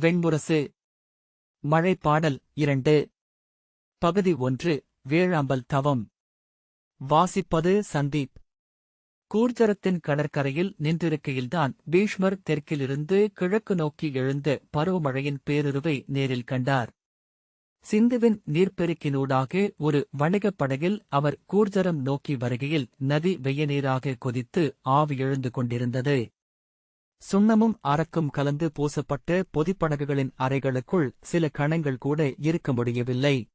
வெண்முரசு. மழைப்பாடல் இரண்டு. பகுதி ஒன்று வேழாம்பல் தவம். வாசிப்பது சந்தீப். கூர்ஜரத்தின் கடற்கரையில் நின்றிருக்கையில்தான் பீஷ்மர் தெற்கிலிருந்து கிழக்கு நோக்கி எழுந்த பருவமழையின் பேருருவை நேரில் கண்டார். சிந்துவின் நீர்ப்பெருக்கினூடாக ஒரு வணிகப் படகில் அவர் கூர்ஜரம் நோக்கி வருகையில் நதி வெய்ய நீராக கொதித்து ஆவி எழுந்து கொண்டிருந்தது. சுண்ணமும் அரக்கும் கலந்து பூசப்பட்ட பொதிப்படகுகளின் அறைகளுக்குள் சில கணங்கள் கூட இருக்க முடியவில்லை.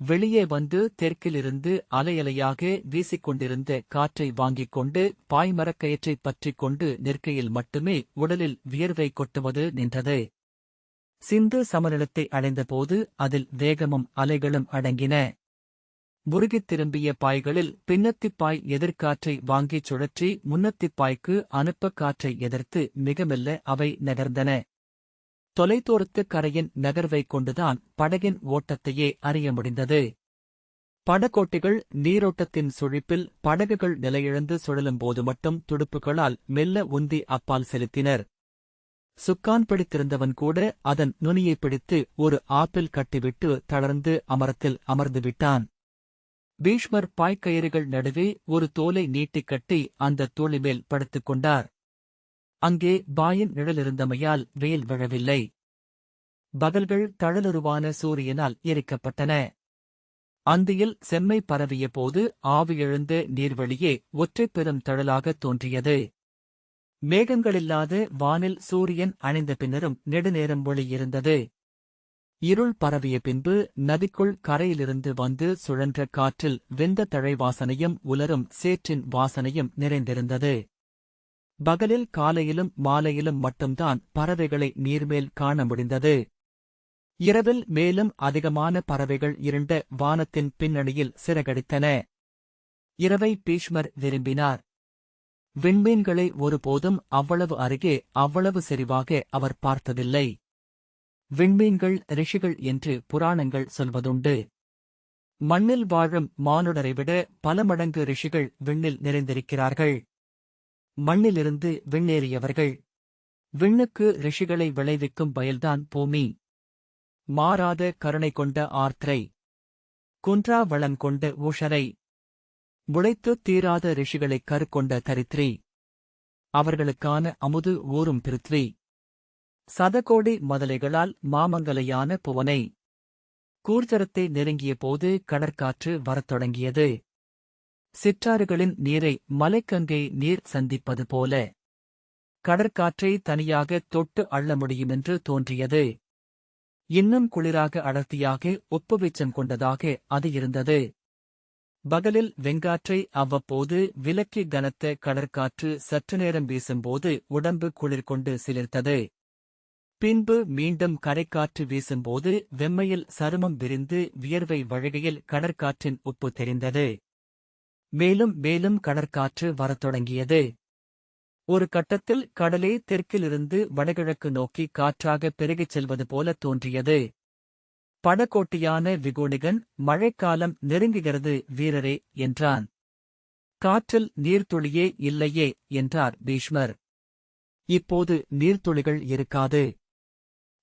வெளியே வந்து தெற்கிலிருந்து அலையலையாக வீசிக்கொண்டிருந்த காற்றை வாங்கிக் கொண்டு பாய்மரக்கயிற்றைப் பற்றிக் கொண்டு நிற்கையில் மட்டுமே உடலில் வியர்வை கொட்டுவது நின்றது. சிந்து சமநிலத்தை அடைந்தபோது அதில் வேகமும் அலைகளும் அடங்கின. முருகித் திரும்பிய பாய்களில் பின்னத்திப் பாய் எதிர்காற்றை வாங்கிச் சுழற்றி முன்னத்திப் பாய்க்கு அனுப்ப காற்றை எதிர்த்து மிக மெல்ல அவை நகர்ந்தன. தொலைதூரத்து கரையின் நகர்வைக் கொண்டுதான் படகின் ஓட்டத்தையே அறிய முடிந்தது. படகோட்டிகள் நீரோட்டத்தின் சுழிப்பில் படகுகள் நிலையிழந்து சுழலும்போது மட்டும் துடுப்புகளால் மெல்ல உந்தி அப்பால் செலுத்தினர். சுக்கான் பிடித்திருந்தவன் கூட அதன் நுனியைப் பிடித்து ஒரு ஆப்பிள் கட்டிவிட்டு தளர்ந்து அமரத்தில் அமர்ந்துவிட்டான் பீஷ்மர் பாய்க்கயிறுகள் நடுவே ஒரு தோலை நீட்டிக் கட்டி அந்த தோளிமேல் படுத்துக் கொண்டார். அங்கே பாயின் நிழலிருந்தமையால் வெயில் விழவில்லை. பகல்கள் தழலுருவான சூரியனால் எரிக்கப்பட்டன. அந்தியில் செம்மை பரவிய போது ஆவியெழுந்த நீர்வழியே ஒற்றைப் பெரும் தழலாகத் தோன்றியது. மேகங்களில்லாத வானில் சூரியன் அணிந்த பின்னரும் நெடுநேரம் ஒளியிருந்தது. இருள் பரவிய பின்பு நதிக்குள் கரையிலிருந்து வந்து சுழன்ற காற்றில் வெந்த தழை வாசனையும் உலரும் சேற்றின் வாசனையும் நிறைந்திருந்தது. பகலில் காலையிலும் மாலையிலும் மட்டும்தான் பறவைகளை நீர்மேல் காண முடிந்தது. இரவில் மேலும் அதிகமான பறவைகள் இருண்ட வானத்தின் பின்னணியில் சிறகடித்தன. இரவை பீஷ்மர் விரும்பினார். விண்மீன்களை ஒருபோதும் அவ்வளவு அருகே அவ்வளவு செறிவாக அவர் பார்த்ததில்லை. விண்மீன்கள் ரிஷிகள் என்று புராணங்கள் சொல்வதுண்டு. மண்ணில் வாழும் மானுடரை விட பல மடங்கு ரிஷிகள் விண்ணில் நிறைந்திருக்கிறார்கள். மண்ணிலிருந்து விண்ணேறியவர்கள். விண்ணுக்கு ரிஷிகளை விளைவிக்கும் பயல்தான் பூமி. மாறாத கருணை கொண்ட ஆர்த்ரை குன்றா வளம் கொண்ட ஊஷரை. உழைத்து தீராத ரிஷிகளைக் கருக்கொண்ட தரித்ரி அவர்களுக்கான அமுது ஊரும் பிருத்வி. சதகோடி மதலைகளால் மாமங்கலையான புவனை. கூர்ஜரத்தை நெருங்கிய போது கடற்காற்று வரத் தொடங்கியது. சிற்றாறுகளின் நீரை மலைக்கங்கை நீர் சந்திப்பது போல. கடற்காற்றை தனியாக தொட்டு அள்ள முடியுமென்று தோன்றியது. இன்னும் குளிராக அடர்த்தியாக ஒப்புவீச்சம் கொண்டதாக அது இருந்தது. பகலில் வெங்காற்றை அவ்வப்போது விலக்கி கனத்த கடற்காற்று சற்று நேரம் வீசும்போது உடம்பு குளிர் கொண்டு சிலிர்த்தது. பின்பு மீண்டும் கரைக்காற்று வீசும்போது வெம்மையில் சருமம் விரிந்து வியர்வை வழுகையில் கடற்காற்றின் உப்பு தெரிந்தது. மேலும் மேலும் கடற்காற்று வரத் தொடங்கியது. ஒரு கட்டத்தில் கடலே தெற்கிலிருந்து வடகிழக்கு நோக்கி காற்றாக பெருகிச் செல்வது போல தோன்றியது. படக்கோட்டியான விகோணிகன் மழைக்காலம் நெருங்குகிறது வீரரே என்றான். காற்றில் நீர்த்துளியே இல்லையே என்றார் பீஷ்மர். இப்போது நீர்த்துளிகள் இருக்காது.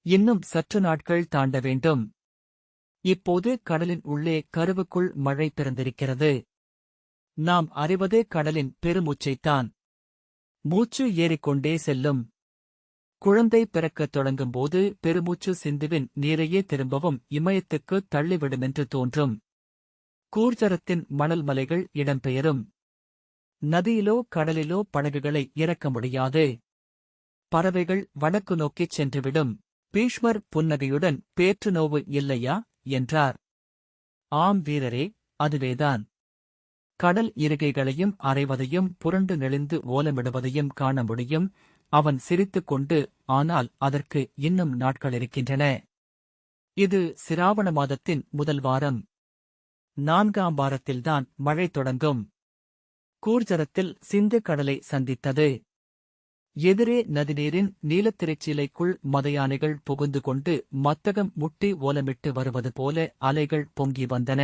இன்னும் சற்று நாட்கள் தாண்ட வேண்டும். இப்போது கடலின் உள்ளே கருவுக்குள் மழை பிறந்திருக்கிறது நாம் அறிவது கடலின் பெருமூச்சைத்தான். மூச்சு ஏறிக்கொண்டே செல்லும். குழந்தை பிறக்கத் தொடங்கும்போது பெருமூச்சு சிந்துவின் நீரையே திரும்பவும் இமயத்துக்கு தள்ளிவிடுமென்று தோன்றும். கூர்ஜரத்தின் மணல் மலைகள் இடம்பெயரும். நதியிலோ கடலிலோ படகுகளை இறக்க முடியாது. பறவைகள் வடக்கு நோக்கிச் சென்றுவிடும். பீஷ்மர் புன்னகையுடன் பேற்று நோவு இல்லையா? என்றார். ஆம் வீரரே அதுவேதான். கடல் இருகைகளையும் அரைவதையும் புரண்டு நெளிந்து ஓலமிடுவதையும் காண முடியும். அவன் சிரித்துக் கொண்டு ஆனால் அதற்கு இன்னும் நாட்கள் இருக்கின்றன. இது சிராவண மாதத்தின் முதல் வாரம். நான்காம் வாரத்தில்தான் மழை தொடங்கும். கூர்ஜரத்தில் சிந்து கடலை சந்தித்தது. எதிரே நதிநீரின் நீலத்திரைச்சீலைக்குள் மதையானைகள் புகுந்து கொண்டு மத்தகம் முட்டி ஓலமிட்டு வருவது போல அலைகள் பொங்கி வந்தன.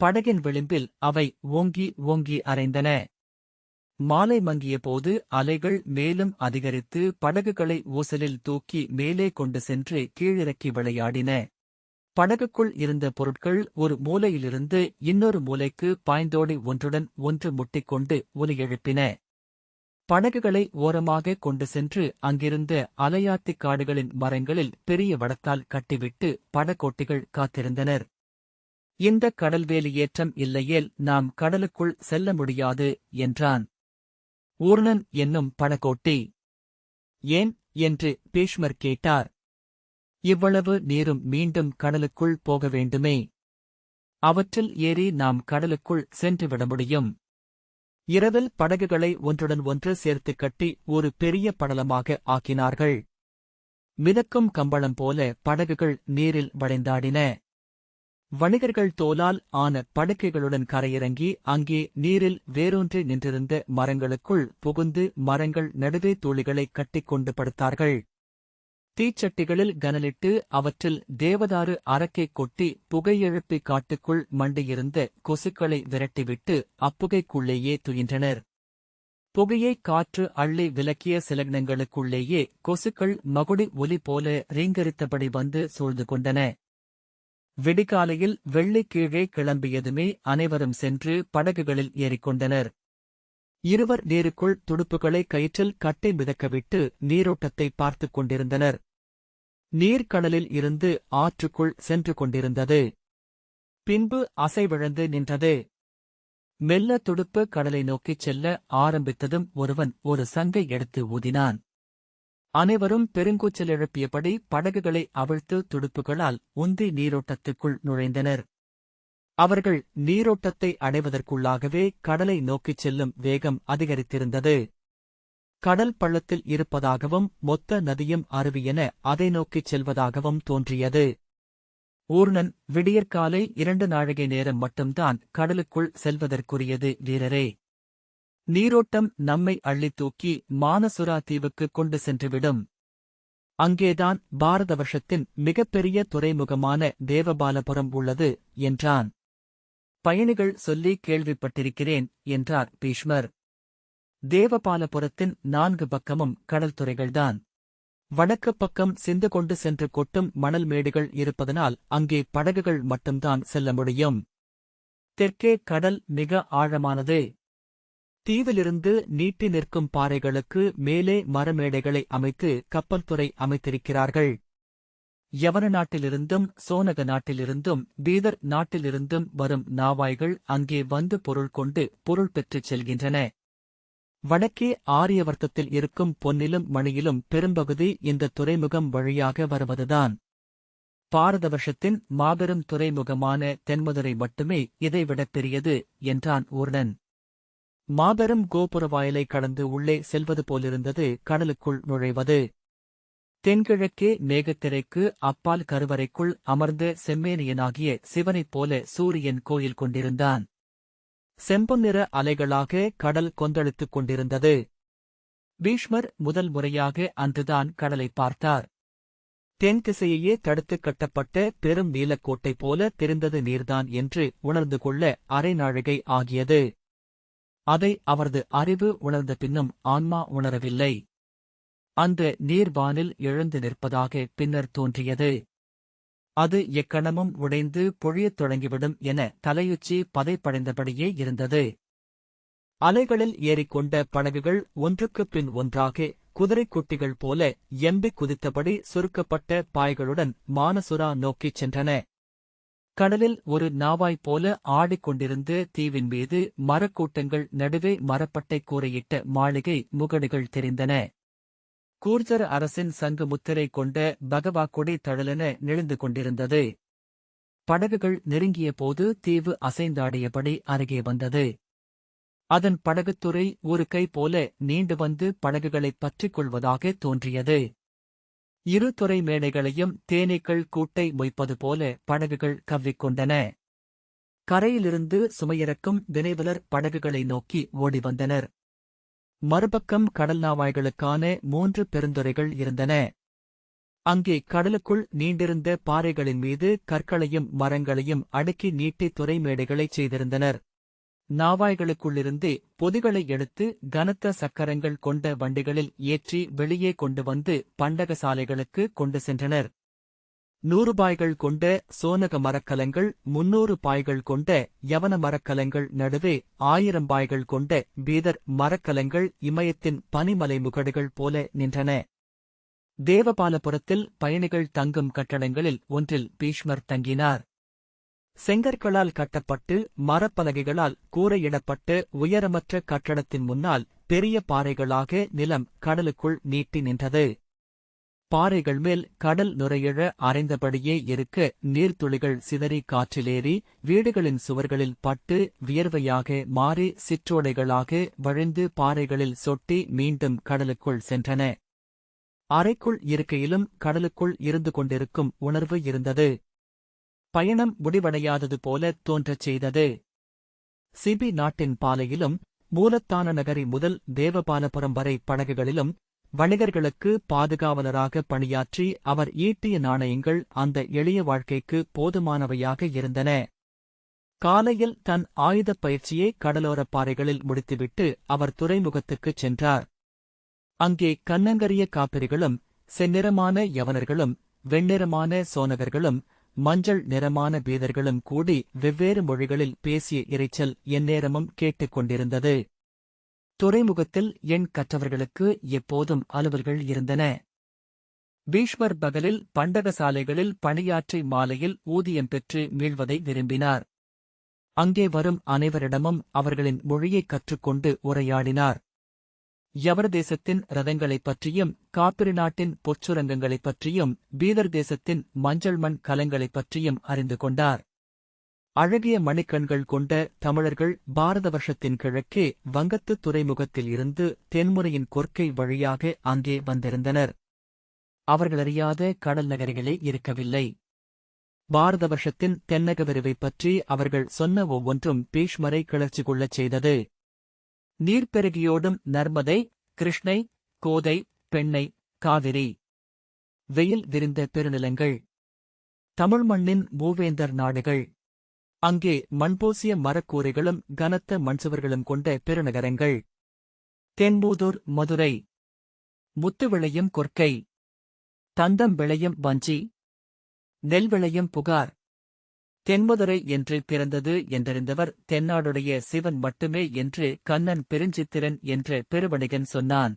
படகின் விளிம்பில் அவை ஓங்கி ஓங்கி அரைந்தன. மாலை மங்கிய போது அலைகள் மேலும் அதிகரித்து படகுகளை ஊசலில் தூக்கி மேலே கொண்டு சென்று கீழிறக்கி விளையாடின. படகுக்குள் இருந்த பொருட்கள் ஒரு மூலையிலிருந்து இன்னொரு மூலைக்கு பாய்ந்தோடி ஒன்றுடன் ஒன்று முட்டிக்கொண்டு ஒலி எழுப்பின. படகுகளை ஓரமாக கொண்டு சென்று அங்கிருந்த அலையாத்திக் காடுகளின் மரங்களில் பெரிய வடத்தால் கட்டிவிட்டு படகோட்டிகள் காத்திருந்தனர். இந்த கடல்வேலியேற்றம் இல்லையேல் நாம் கடலுக்குள் செல்ல முடியாது என்றான். ஊர்ணன் என்னும் படகோட்டி. ஏன்? என்று பீஷ்மர் கேட்டார். இவ்வளவு நீரும் மீண்டும் கடலுக்குள் போக வேண்டுமே. அவற்றில் ஏறி நாம் கடலுக்குள் சென்றுவிட முடியும். இரவில் படகுகளை ஒன்றுடன் ஒன்று சேர்த்து கட்டி ஒரு பெரிய படலமாக ஆக்கினார்கள். மிதக்கும் கம்பளம் போல படகுகள் நீரில் வளைந்தாடின. வணிகர்கள் தோலால் ஆன படுக்கைகளுடன் கரையிறங்கி அங்கே நீரில் வேரூன்றி நின்றிருந்த மரங்களுக்குள் புகுந்து மரங்கள் நடுவே தூளிகளை கட்டிக்கொண்டு படுத்தார்கள். தீச்சட்டிகளில் கனலிட்டு அவற்றில் தேவதாரு அரக்கை கொட்டி புகையெழுப்பி காட்டுக்குள் மண்டியிருந்த கொசுக்களை விரட்டிவிட்டு அப்புகைக்குள்ளேயே துயின்றனர். புகையை காற்று அள்ளி விலக்கிய சிலக்னங்களுக்குள்ளேயே கொசுக்கள் மகுடி ஒலி போல ரீங்கரித்தபடி வந்து சூழ்ந்து கொண்டன. விடிகாலையில் வெள்ளி கீழே கிளம்பியதுமே அனைவரும் சென்று படகுகளில் ஏறிக்கொண்டனர். இருவர் நீருக்குள் துடுப்புகளை கயிற்றில் கட்டை மிதக்கவிட்டு நீரோட்டத்தை பார்த்துக் கொண்டிருந்தனர். நீர்க்கடலில் இருந்து ஆற்றுக்குள் சென்று கொண்டிருந்தது. பின்பு அசைவிழந்து நின்றது. மெல்ல துடுப்பு கடலை நோக்கிச் செல்ல ஆரம்பித்ததும் ஒருவன் ஒரு சங்கை எடுத்து ஊதினான். அனைவரும் பெருங்கூச்சல் எழுப்பியபடி படகுகளை அவிழ்த்து துடுப்புகளால் உந்தி நீரோட்டத்துக்குள் நுழைந்தனர். அவர்கள் நீரோட்டத்தை அடைவதற்குள்ளாகவே கடலை நோக்கிச் செல்லும் வேகம் அதிகரித்திருந்தது. கடல் பள்ளத்தில் இருப்பதாகவும் மொத்த நதியும் அருவியென அதை நோக்கிச் செல்வதாகவும் தோன்றியது. ஊர்ணன் விடியற்காலை இரண்டு நாழிகை நேரம் மட்டும்தான் கடலுக்குள் செல்வதற்குரியது வீரரே. நீரோட்டம் நம்மை அள்ளித் தூக்கி மானசுரா தீவுக்கு கொண்டு சென்றுவிடும். அங்கேதான் பாரத வருஷத்தின் மிகப்பெரிய துறைமுகமான தேவபாலபுரம் உள்ளது என்றான். பயணிகள் சொல்லி கேள்விப்பட்டிருக்கிறேன் என்றார் பீஷ்மர். தேவபாலபுரத்தின் நான்கு பக்கமும் கடல் துறைகள்தான். வடக்கு பக்கம் சிந்து கொண்டு சென்று கொட்டும் மணல் மேடுகள் இருப்பதனால் அங்கே படகுகள் மட்டும்தான் செல்ல முடியும். தெற்கே கடல் மிக ஆழமானது. தீவிலிருந்து நீட்டி நிற்கும் பாறைகளுக்கு மேலே மரமேடைகளை அமைத்து கப்பல் துறை அமைத்திருக்கிறார்கள். யவன நாட்டிலிருந்தும் சோனக நாட்டிலிருந்தும் பீதர் நாட்டிலிருந்தும் வரும் நாவாய்கள் அங்கே வந்து பொருள் கொண்டு பொருள் பெற்றுச் செல்கின்றன. வடக்கே ஆரியவர்த்தத்தில் இருக்கும் பொன்னிலும் மணியிலும் பெரும்பகுதி இந்த துறைமுகம் வழியாக வருவதுதான். பாரத வருஷத்தின் மாபெரும் துறைமுகமான தென்மதுரை மட்டுமே இதைவிடப் பெரியது என்றான் ஊர்ணன். மாபெரும் கோபுர வாயிலை கடந்து உள்ளே செல்வது போலிருந்தது கடலுக்குள் நுழைவது. தென்கிழக்கே மேகத்திரைக்கு அப்பால் கருவறைக்குள் அமர்ந்த செம்மேனியனாகிய சிவனைப் போல சூரியன் கோயில் கொண்டிருந்தான். செம்பொன்னிற அலைகளாக கடல் கொந்தளித்துக் கொண்டிருந்தது. பீஷ்மர் முதல் முறையாக அன்றுதான் கடலை பார்த்தார். தென் திசையையே தடுத்துக் கட்டப்பட்ட பெரும் நீலக்கோட்டை போல தெரிந்தது நீர்தான் என்று உணர்ந்து கொள்ள அரை நாழிகை ஆகியது. அதை அவரது அறிவு உணர்ந்த பின்னும் ஆன்மா உணரவில்லை. அந்த நீர்வானில் எழுந்து நிற்பதாக பின்னர் தோன்றியது. அது எக்கணமும் உடைந்து பொழியத் தொடங்கிவிடும் என தலையுச்சி பதைப்படைந்தபடியே இருந்தது. அலைகளில் ஏறிக்கொண்ட படகுகள் ஒன்றுக்குப் பின் ஒன்றாக குதிரைக் குட்டிகள் போல எம்பிக் குதித்தபடி சுருக்கப்பட்ட பாய்களுடன் மானசுரா நோக்கிச் சென்றன. கடலில் ஒரு நாவாய் போல ஆடிக்கொண்டிருந்த தீவின் மீது மரக்கூட்டங்கள் நடுவே மரப்பட்டை கூரையிட்ட மாளிகை முகடுகள் தெரிந்தன. கூர்ஜர் அரசின் சங்கு முத்திரை கொண்ட பகவா கொடி தழலென நெளிந்து கொண்டிருந்தது. படகுகள் நெருங்கிய போது தீவு அசைந்தாடியபடி அருகே வந்தது. அதன் படகுத்துறை ஒரு கை போல நீண்டு வந்து படகுகளைப் பற்றிக் கொள்வதாக தோன்றியது. இரு துறை மேடைகளையும் தேனீக்கள் கூட்டை மொய்ப்பது போல படகுகள் கவ்விக்கொண்டன கரையிலிருந்து சுமையிறக்கும் வினைவலர் படகுகளை நோக்கி ஓடி வந்தனர். மறுபக்கம் கடல் நாவாய்களுக்கான மூன்று பெருந்துறைகள் இருந்தன. அங்கே கடலுக்குள் நீண்டிருந்த பாறைகளின் மீது கற்களையும் மரங்களையும் அடுக்கி நீட்டி துறை மேடைகளைச் செய்திருந்தனர். நாவாய்களுக்குள்ளிருந்தே பொதிகளை எடுத்து கனத்த சக்கரங்கள் கொண்ட வண்டிகளில் ஏற்றி வெளியே கொண்டு வந்து பண்டகசாலைகளுக்கு கொண்டு சென்றனர். நூறு பாய்கள் கொண்ட சோனக மரக்கலங்கள் முன்னூறு பாய்கள் கொண்ட யவன மரக்கலங்கள் நடுவே ஆயிரம் பாய்கள் கொண்ட பீதர் மரக்கலங்கள் இமயத்தின் பனிமலை முகடுகள் போல நின்றன. தேவபாலபுரத்தில் பயணிகள் தங்கும் கட்டடங்களில் ஒன்றில் பீஷ்மர் தங்கினார். செங்கற்களால் கட்டப்பட்டு மரப்பலகைகளால் கூரையிடப்பட்டு உயரமற்ற கட்டடத்தின் முன்னால் பெரிய பாறைகளாக நிலம் கடலுக்குள் நீட்டி நின்றது. பாறைகள் மேல் கடல் நுரையிழ அரைந்தபடியே இருக்க நீர்த்துளிகள் சிதறி காற்றிலேறி வீடுகளின் சுவர்களில் பட்டு வியர்வையாக மாறி சிற்றோடைகளாக வழிந்து பாறைகளில் சொட்டி மீண்டும் கடலுக்குள் சென்றன. அறைக்குள் இருக்கையிலும் கடலுக்குள் இருந்து கொண்டிருக்கும் உணர்வு இருந்தது. பயணம் முடிவடையாதது போல தோன்றச் செய்தது. சிபி நாட்டின் பாலையிலும் மூலத்தான நகரி முதல் தேவபாலபுரம் வரை படகுகளிலும் வணிகர்களுக்கு பாதுகாவலராக பணியாற்றி அவர் ஈட்டிய நாணயங்கள் அந்த எளிய வாழ்க்கைக்கு போதுமானவையாக இருந்தன. காலையில் தன் ஆயுதப் பயிற்சியை கடலோரப் பாறைகளில் முடித்துவிட்டு அவர் துறைமுகத்துக்குச் சென்றார். அங்கே கண்ணங்கரிய காப்பிரிகளும் செந்நிறமான யவனர்களும் வெண்ணிறமான சோனகர்களும் மஞ்சள் நிறமான பீதர்களும் கூடி வெவ்வேறு மொழிகளில் பேசிய இரைச்சல் எந்நேரமும் கேட்டுக் கொண்டிருந்தது. துறைமுகத்தில் எண் கற்றவர்களுக்கு எப்போதும் அலுவல்கள் இருந்தன. பீஷ்மர் பகலில் பண்டகசாலைகளில் பணியாற்றி மாலையில் ஊதியம் பெற்று மீள்வதை விரும்பினார். அங்கே வரும் அனைவரிடமும் அவர்களின் மொழியைக் கற்றுக்கொண்டு உரையாடினார். யவர் தேசத்தின் ரதங்களைப் பற்றியும் காப்பிரி நாட்டின் பொற்சுரங்கங்களைப் பற்றியும் பீதர் தேசத்தின் மஞ்சள் மண் கலங்களைப் பற்றியும் அறிந்து கொண்டார். அழகிய மணிக்கண்கள் கொண்ட தமிழர்கள் பாரத வருஷத்தின் கிழக்கே வங்கத்து துறைமுகத்தில் இருந்து தென்முறையின் கொற்கை வழியாக அங்கே வந்திருந்தனர். அவர்களறியாத கடல் நகரிகளே இருக்கவில்லை. பாரத வருஷத்தின் தென்னக விரிவை பற்றி அவர்கள் சொன்ன ஒவ்வொன்றும் பீஷ்மரை கிளர்ச்சி கொள்ளச் செய்தது. நீர்ப்பெருகியோடும் நர்மதை கிருஷ்ணை கோதை பெண்ணை காவிரி. வெயில் விரிந்த பெருநிலங்கள். தமிழ் மண்ணின் மூவேந்தர் நாடுகள். அங்கே மண்பூசிய மரக்கூரைகளும் கனத்த மண்சுவர்களும் கொண்ட பெருநகரங்கள். தென்பூதூர் மதுரை. முத்து விளையும் கொற்கை. தந்தம் விளையும் வஞ்சி. நெல் விளையும் புகார். தென்மதுரை என்று பிறந்தது என்றறிந்தவர் தென்னாடுடைய சிவன் மட்டுமே என்று கண்ணன் பெருஞ்சித்திரன் என்ற பெருவணிகன் சொன்னான்.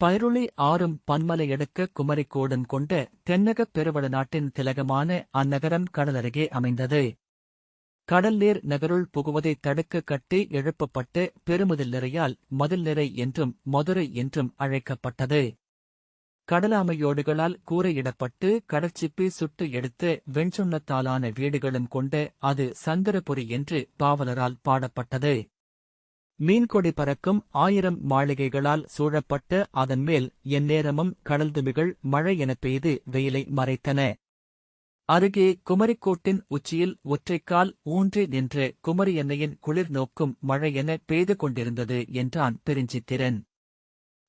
பைருளி ஆறும் பன்மலை எடுக்க குமரிக்கோடன் கொண்ட தென்னகப் பெருவள நாட்டின் திலகமான அந்நகரம் கடலருகே அமைந்தது. கடல் நீர் நகருள் புகுவதைத் தடுக்க கட்டி எழுப்பப்பட்டு பெருமுதல் நிறையால் மதில் நிறை என்றும் மதுரை என்றும் அழைக்கப்பட்டது. கடலாமையோடுகளால் கூரையிடப்பட்டு கடற்சிப்பி சுட்டு எடுத்து வெண்சுண்ணத்தாலான வீடுகளும் கொண்ட அது சந்திரபுரி என்று பாவலரால் பாடப்பட்டது. மீன்கொடி பறக்கும் ஆயிரம் மாளிகைகளால் சூழப்பட்ட அதன் மேல் எந்நேரமும் கடல்துமிகள் மழை எனப் பெய்து வெயிலை மறைத்தன. அருகே குமரிக்கோட்டின் உச்சியில் ஒற்றைக்கால் ஊன்றி நின்ற குமரி எண்ணெயின் குளிர் நோக்கும் மழையென பெய்து கொண்டிருந்தது என்றான் பெருஞ்சித்திரன்.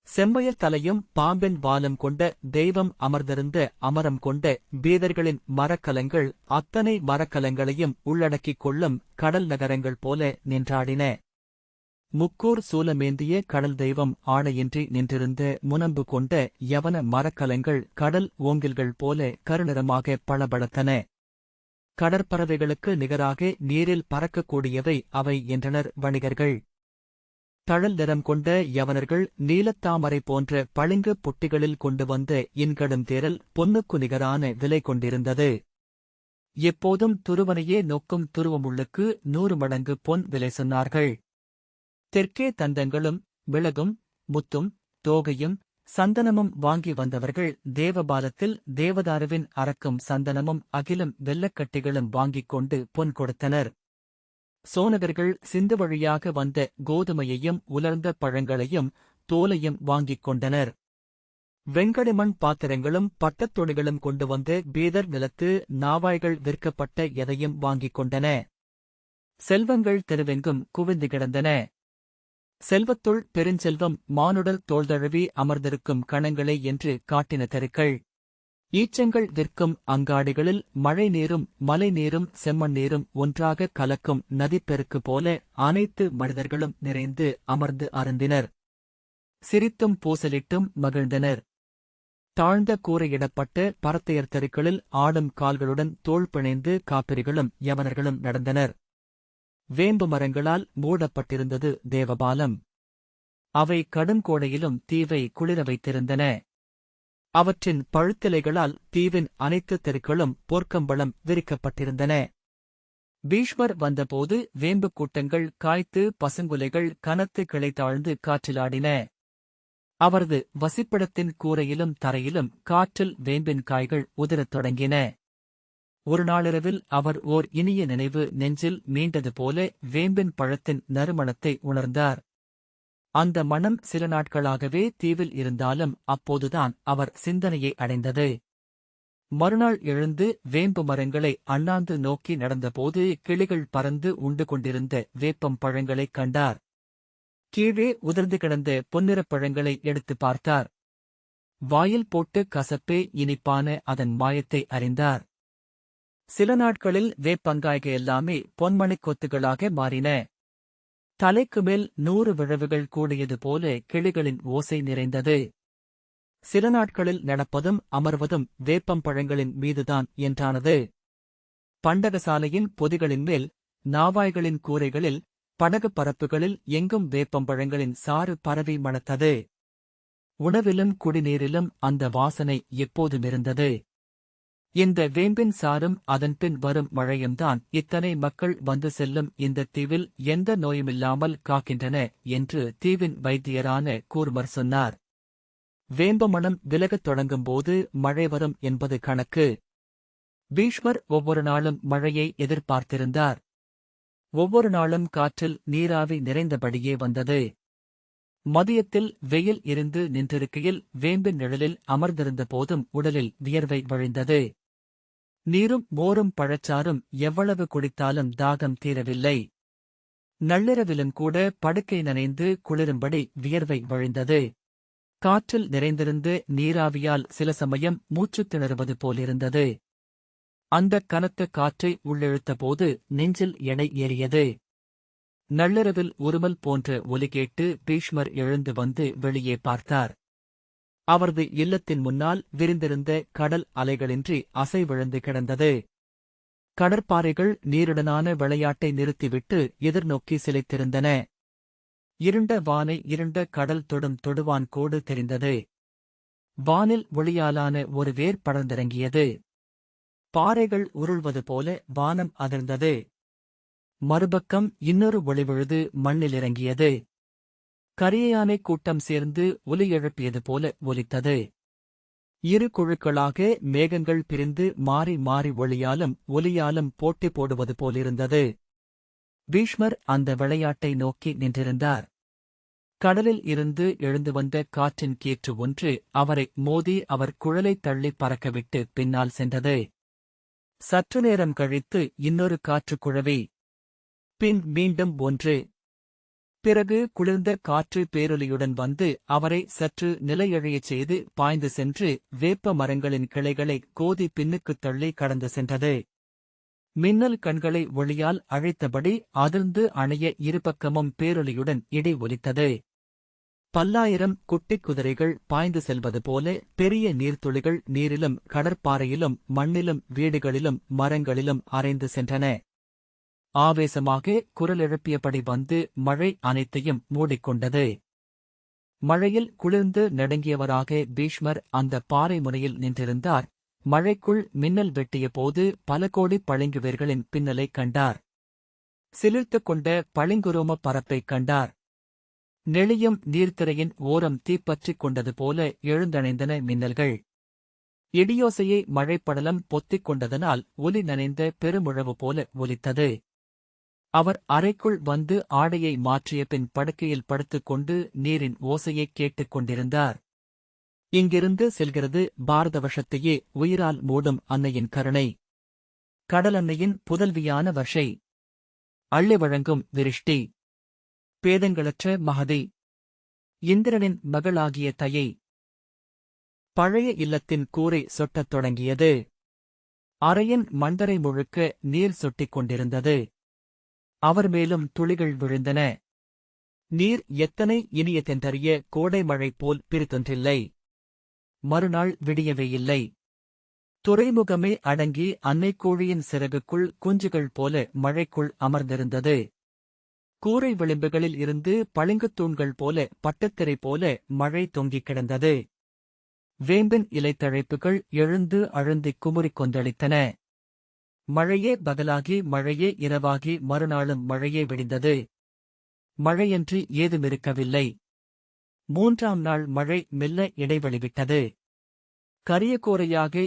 செம்பயர் தலையும் பாம்பின் வாலும் கொண்ட தெய்வம் அமர்ந்திருந்த அமரம் கொண்ட பீதர்களின் மரக்கலங்கள் அத்தனை மரக்கலங்களையும் உள்ளடக்கிக் கொள்ளும் கடல் நகரங்கள் போல நின்றாடின. முக்கூர் சூலமேந்திய கடல் தெய்வம் ஆணையின்றி நின்றிருந்த முனம்பு கொண்ட யவன மரக்கலங்கள் கடல் ஓங்கில்கள் போல கருநிறமாக பளபளத்தன. கடற்பறவைகளுக்கு நிகராக நீரில் பறக்கக்கூடியவை அவை என்றனர் வணிகர்கள். தழல் நிறம் கொண்ட யவனர்கள் நீலத்தாமரை போன்ற பளிங்கு புட்டிகளில் கொண்டு வந்த இன்கடும் தேரல் பொன்னுக்கு நிகரான விலை கொண்டிருந்தது. எப்போதும் துருவனையே நோக்கும் துருவமுள்ளுக்கு நூறு மடங்கு பொன் விலை சொன்னார்கள். தெற்கே தந்தங்களும் விலகும் முத்தும் தோகையும் சந்தனமும் வாங்கி வந்தவர்கள் தேவபாலத்தில் தேவதாருவின் அரக்கும் சந்தனமும் அகிலும் வெள்ளக்கட்டிகளும் வாங்கிக் கொண்டு பொன் கொடுத்தனர். சோனகர்கள் சிந்து வழியாக வந்த கோதுமையையும் உலர்ந்த பழங்களையும் தோலையும் வாங்கிக் கொண்டனர். வெண்கடிமண் பாத்திரங்களும் பட்டத்தொழிகளும் கொண்டு வந்து பீதர் நிலத்து நாவாய்கள் விற்கப்பட்ட எதையும் வாங்கிக் கொண்டன. செல்வங்கள் தெருவெங்கும் குவிந்து கிடந்தன. செல்வத்துள் பெருஞ்செல்வம் மானுடல் தோள்தழுவி அமர்ந்திருக்கும் கணங்களே என்று காட்டின தெருக்கள். ஈச்சங்கள் விற்கும் அங்காடிகளில் மழை நீரும் மலை நீரும் செம்மண் நீரும் ஒன்றாக கலக்கும் நதிப்பெருக்கு போல அனைத்து மனிதர்களும் நிறைந்து அமர்ந்து அருந்தினர். சிரித்தும் பூசலிட்டும் மகிழ்ந்தனர். தாழ்ந்த கூரையிடப்பட்ட பரத்தையர் தெருக்களில் ஆடும் கால்களுடன் தோள் பிணைந்து காப்பிரிகளும் யவனர்களும் நடந்தனர். வேம்பு மரங்களால் மூடப்பட்டிருந்தது தேவபாலம். அவை கடுங்கோடையிலும் தீவை குளிர வைத்திருந்தன. அவற்றின் பழுத்திலைகளால் தீவின் அனைத்து தெருக்களும் போர்க்கம்பளம் விரிக்கப்பட்டிருந்தன. பீஷ்மர் வந்தபோது வேம்பு கூட்டங்கள் காய்த்து பசுங்குலைகள் கனத்து கிளைத்தாழ்ந்து காற்றிலாடின. அவரது வசிப்பிடத்தின் கூரையிலும் தரையிலும் காற்றில் வேம்பின் காய்கள் உதிரத் தொடங்கின. ஒரு நாளிரவில் அவர் ஓர் இனிய நினைவு நெஞ்சில் மீண்டது போல வேம்பின் பழத்தின் நறுமணத்தை உணர்ந்தார். அந்த மனம் சில நாட்களாகவே தீவில் இருந்தாலும் அப்போதுதான் அவர் சிந்தனையை அடைந்தது. மறுநாள் எழுந்து வேம்பு மரங்களை அண்ணாந்து நோக்கி நடந்தபோது கிளிகள் பறந்து உண்டு கொண்டிருந்த வேப்பம் பழங்களைக் கண்டார். கீழே உதிர்ந்து கிடந்த பொன்னிறப் பழங்களை எடுத்து பார்த்தார். வாயில் போட்டு கசப்பே இனிப்பான அதன் மாயத்தை அறிந்தார். சில நாட்களில் வேப்பங்காய்கள் எல்லாமே பொன்மணிக் கொத்துகளாக மாறின. தலைக்கு மேல் நூறு விழவுகள் கூடியது போல கிளிகளின் ஓசை நிறைந்தது. சில நாட்களில் நடப்பதும் அமர்வதும் வேப்பம் பழங்களின் மீதுதான் என்றானது. பண்டகசாலையின் பொதிகளின் மேல் நாவாய்களின் கூரைகளில் படகு பரப்புகளில் எங்கும் வேப்பம்பழங்களின் சாறு பரவி மணத்தது. உணவிலும் குடிநீரிலும் அந்த வாசனை எப்போதுமிருந்தது இந்த வேம்பின் சாரும் அதன்பின் வரும் மழையும்தான் இத்தனை மக்கள் வந்து செல்லும் இந்த தீவில் எந்த நோயுமில்லாமல் காக்கின்றன என்று தீவின் வைத்தியரான கூர்மர் சொன்னார். வேம்பமணம் விலகத் தொடங்கும்போது மழை வரும் என்பது கணக்கு. பீஷ்மர் ஒவ்வொரு நாளும் மழையை எதிர்பார்த்திருந்தார். ஒவ்வொரு நாளும் காற்றில் நீராவி நிறைந்தபடியே வந்தது. மதியத்தில் வெயில் இருந்து நின்றிருக்கையில் வேம்பின் நிழலில் அமர்ந்திருந்த போதும் உடலில் வியர்வை வழிந்தது. நீரும் மோரும் பழச்சாரும் எவ்வளவு குடித்தாலும் தாகம் தீரவில்லை. நள்ளிரவிலும் கூட படுக்கை நனைந்து குளிரும்படி வியர்வை வழிந்தது. காற்றில் நிறைந்திருந்து நீராவியால் சில சமயம் மூச்சுத் திணறுவது போலிருந்தது. அந்தக் கனத்த காற்றை உள்ளிழுத்தபோது நெஞ்சில் எடை ஏறியது. நள்ளிரவில் உருமல் போன்ற ஒலி கேட்டு பீஷ்மர் எழுந்து வந்து வெளியே பார்த்தார். அவரது இல்லத்தின் முன்னால் விரிந்திருந்த கடல் அலைகளின்றி அசைவிழந்து கிடந்தது. கடற்பாறைகள் நீருடனான விளையாட்டை நிறுத்திவிட்டு எதிர்நோக்கி சிலைத்திருந்தன. இருண்ட வானை இருண்ட கடல் தொடும் தொடுவான் கோடு தெரிந்தது. வானில் ஒளியாலான ஒரு வேர் படர்ந்திறங்கியது. பாறைகள் உருள்வது போல வானம் அதிர்ந்தது. மறுபக்கம் இன்னொரு ஒளிவிழுது மண்ணில் இறங்கியது. கரியயானை கூட்டம் சேர்ந்து ஒலி எழுப்பியது போல ஒலித்தது. இரு குழுக்களாக மேகங்கள் பிரிந்து மாறி மாறி ஒளியாலும் ஒலியாலும் போட்டி போடுவது போலிருந்தது. பீஷ்மர் அந்த விளையாட்டை நோக்கி நின்றிருந்தார். கடலில் இருந்து எழுந்து வந்த காற்றின் கீற்று ஒன்று அவரை மோதி அவர் குழலைத் தள்ளி பறக்கவிட்டு பின்னால் சென்றது. சற்று நேரம் கழித்து இன்னொரு காற்றுக் குழவி. பின் மீண்டும் ஒன்று பிறகு குளிர்ந்த காற்று பேரொலியுடன் வந்து அவரை சற்று நிலையழையச் செய்து பாய்ந்து சென்று வேப்ப மரங்களின் கிளைகளை கோதி பின்னுக்குத் தள்ளி கடந்து சென்றது. மின்னல் கண்களை ஒளியால் அழைத்தபடி அதிர்ந்து அணைய இருபக்கமும் பேரொலியுடன் இடை ஒலித்தது. பல்லாயிரம் குட்டிக் குதிரைகள் பாய்ந்து செல்வது போல பெரிய நீர்த்துளிகள் நீரிலும் கடற்பாறையிலும் மண்ணிலும் வீடுகளிலும் மரங்களிலும் அரைந்து சென்றன. ஆவேசமாக குரல் எழுப்பியபடி வந்து மழை அனைத்தையும் மூடிக்கொண்டது. மழையில் குளிர்ந்து நடுங்கியவராக பீஷ்மர் அந்த பாறை முனையில் நின்றிருந்தார். மழைக்குள் மின்னல் வெட்டிய போது பல கோடி பளிங்குவேர்களின் பின்னலைக் கண்டார். சிலிர்த்துக் கொண்ட பளிங்குரோம பரப்பைக் கண்டார். நெளியும் நீர்த்திரையின் ஓரம் தீப்பற்றிக் கொண்டது போல எழுந்தணைந்தன மின்னல்கள். இடியோசையை மழைப்படலம் பொத்திக் கொண்டதனால் ஒலி நனைந்த பெருமுழவு போல ஒலித்தது. அவர் அறைக்குள் வந்து ஆடையை மாற்றிய பின் படுக்கையில் படுத்துக்கொண்டு நீரின் ஓசையைக் கேட்டுக் கொண்டிருந்தார். இங்கிருந்து செல்கிறது பாரதவஷத்தையே உயிரால் மூடும் அன்னையின் கருணை. கடலன்னையின் புதல்வியான வர்ஷை. அள்ளி வழங்கும் விருஷ்டி. பேதங்களற்ற மகதி. இந்திரனின் மகளாகிய தையை. பழைய இல்லத்தின் கூரை சொட்டத் தொடங்கியது. அறையின் மண்டரை முழுக்க நீர் சொட்டிக் கொண்டிருந்தது. அவர் மேலும் துளிகள் விழுந்தன. நீர் எத்தனை இனிய தென்றறிய கோடை மழை போல் பிரித்தொன்றில்லை. மறுநாள் விடியவே இல்லை. துறைமுகமே அடங்கி அன்னைக்கோழியின் சிறகுக்குள் குஞ்சுகள் போல மழைக்குள் அமர்ந்திருந்தது. கூரை விளிம்புகளில் இருந்து பளிங்குத் தூண்கள் போல பட்டத்திரை போல மழை தொங்கிக் கிடந்தது. வேம்பின் இலைத்தழைப்புகள் எழுந்து அழுந்தி குமுறிக் கொந்தளித்தன. மழையே பகலாகி மழையே இரவாகி மறுநாளும் மழையே விடிந்தது. மழையன்று ஏதுமிருக்கவில்லை மூன்றாம் நாள் மழை மெல்ல இடைவெளி விட்டது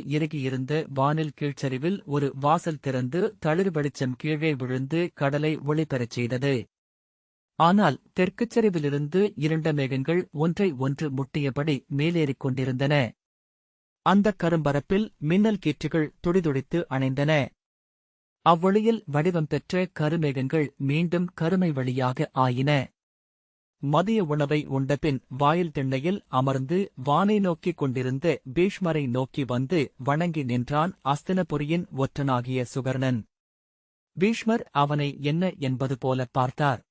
இறுகியிருந்த வானில் கீழ்ச்சரிவில் ஒரு வாசல் திறந்து தளிர் வெளிச்சம் கீழே விழுந்து கடலை ஒளிபெறச் செய்தது. ஆனால் தெற்குச் சரிவிலிருந்து இருண்ட மேகங்கள் ஒன்றை ஒன்று முட்டியபடி மேலேறிக் கொண்டிருந்தன. அந்தக் கரும்பரப்பில் மின்னல் கீற்றுகள் துடிதுடித்து அணைந்தன. அவ்வொளியில் வடிவம் பெற்ற கருமேகங்கள் மீண்டும் கருமை வழியாக ஆயின. மதிய உணவை உண்டபின் வாயில் திண்ணையில் அமர்ந்து வானை நோக்கிக் கொண்டிருந்த பீஷ்மரை நோக்கி வந்து வணங்கி நின்றான் அஸ்தினபுரியின் ஒற்றனாகிய சுகர்ணன். பீஷ்மர் அவனை என்ன என்பது போல பார்த்தார்.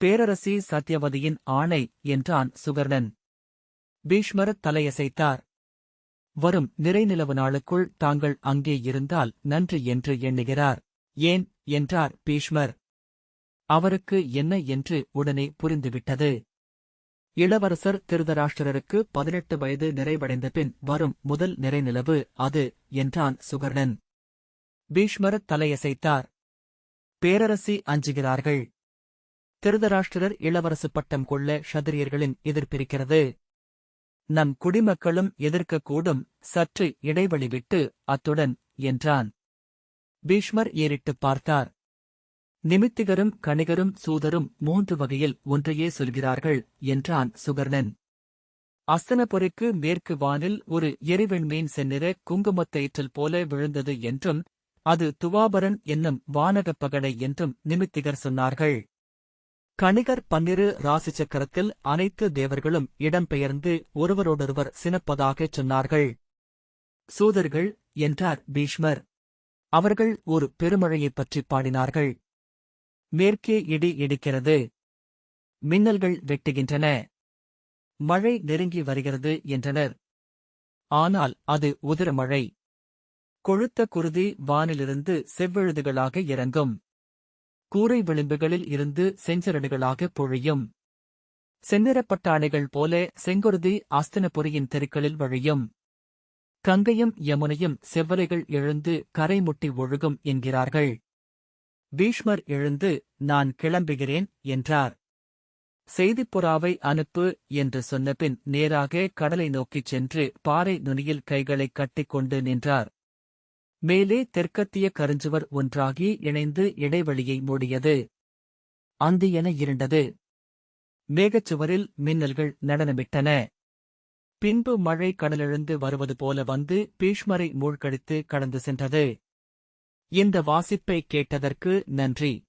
பேரரசி சத்யவதியின் ஆணை என்றான் சுகர்ணன். பீஷ்மர் தலையசைத்தார். வரும் நிறைநிலவு நாளுக்குள் தாங்கள் அங்கே இருந்தால் நன்று என்று எண்ணுகிறார். ஏன்? என்றார் பீஷ்மர். அவருக்கு என்ன என்று உடனே புரிந்துவிட்டது. இளவரசர் திருதராஷ்டிரருக்கு பதினெட்டு வயது நிறைவடைந்த பின் வரும் முதல் நிறைநிலவு அது என்றான் சுகர்ணன். பீஷ்மர் தலையசைத்தார். பேரரசி அஞ்சுகிறார்கள். திருதராஷ்டிரர் இளவரசு பட்டம் கொள்ள ஷதிரியர்களின் எதிர்ப்பிருக்கிறது நம் குடிமக்களும் எதிர்க்கக்கூடும் சற்று இடைவெளி விட்டு அத்துடன் என்றான். பீஷ்மர் ஏறிட்டுப் பார்த்தார். நிமித்திகரும் கணிகரும் சூதரும் மூன்று வகையில் ஒன்றையே சொல்கிறார்கள் என்றான் சுகர்ணன். அஸ்தனபுரிக்கு மேற்கு வானில் ஒரு எரிவெண்மீன் செந்நிற குங்குமத்தயிற்றல் போல விழுந்தது என்றும் அது துவாபரன் என்னும் வானகப் பகடை என்றும் நிமித்திகர் சொன்னார்கள். கணிகர் பன்னிரு ராசி சக்கரத்தில் அனைத்து தேவர்களும் இடம்பெயர்ந்து ஒருவரோடொருவர் சினப்பதாகச் சொன்னார்கள். சூதர்கள் என்றார் பீஷ்மர். அவர்கள் ஒரு பெருமழையைப் பற்றிப் பாடினார்கள். மேற்கே இடி இடிக்கிறது. மின்னல்கள் வெட்டுகின்றன. மழை நெருங்கி வருகிறது என்றனர். ஆனால் அது உதிரமழை கொழுத்த குருதி வானிலிருந்து செவ்வெழுதுகளாக இறங்கும். கூரை விளிம்புகளில் இருந்து செஞ்சரடுகளாக பொழியும். செந்நிறப்பட்டாணைகள் போல செங்குருதி ஆஸ்தனபுரியின் தெருக்களில் வழியும். கங்கையும் யமுனையும் செவ்வலைகள் எழுந்து கரைமுட்டி ஒழுகும் என்கிறார்கள். பீஷ்மர் எழுந்து நான் கிளம்புகிறேன் என்றார். செய்திப்புறாவை அனுப்பு என்று சொன்னபின் நேராக கடலை நோக்கிச் சென்று பாறை நுனியில் கைகளைக் கட்டிக்கொண்டு நின்றார். மேலே தெற்கத்திய கருஞ்சுவர் ஒன்றாகி இணைந்து இடைவெளியை மூடியது. அந்தியென இருண்டது. மேகச்சுவரில் மின்னல்கள் நடனமிட்டன. பின்பு மழை கடலெழுந்து வருவது போல வந்து பீஷ்மரை மூழ்கடித்து கடந்து சென்றது. இந்த வாசிப்பை கேட்டதற்கு நன்றி.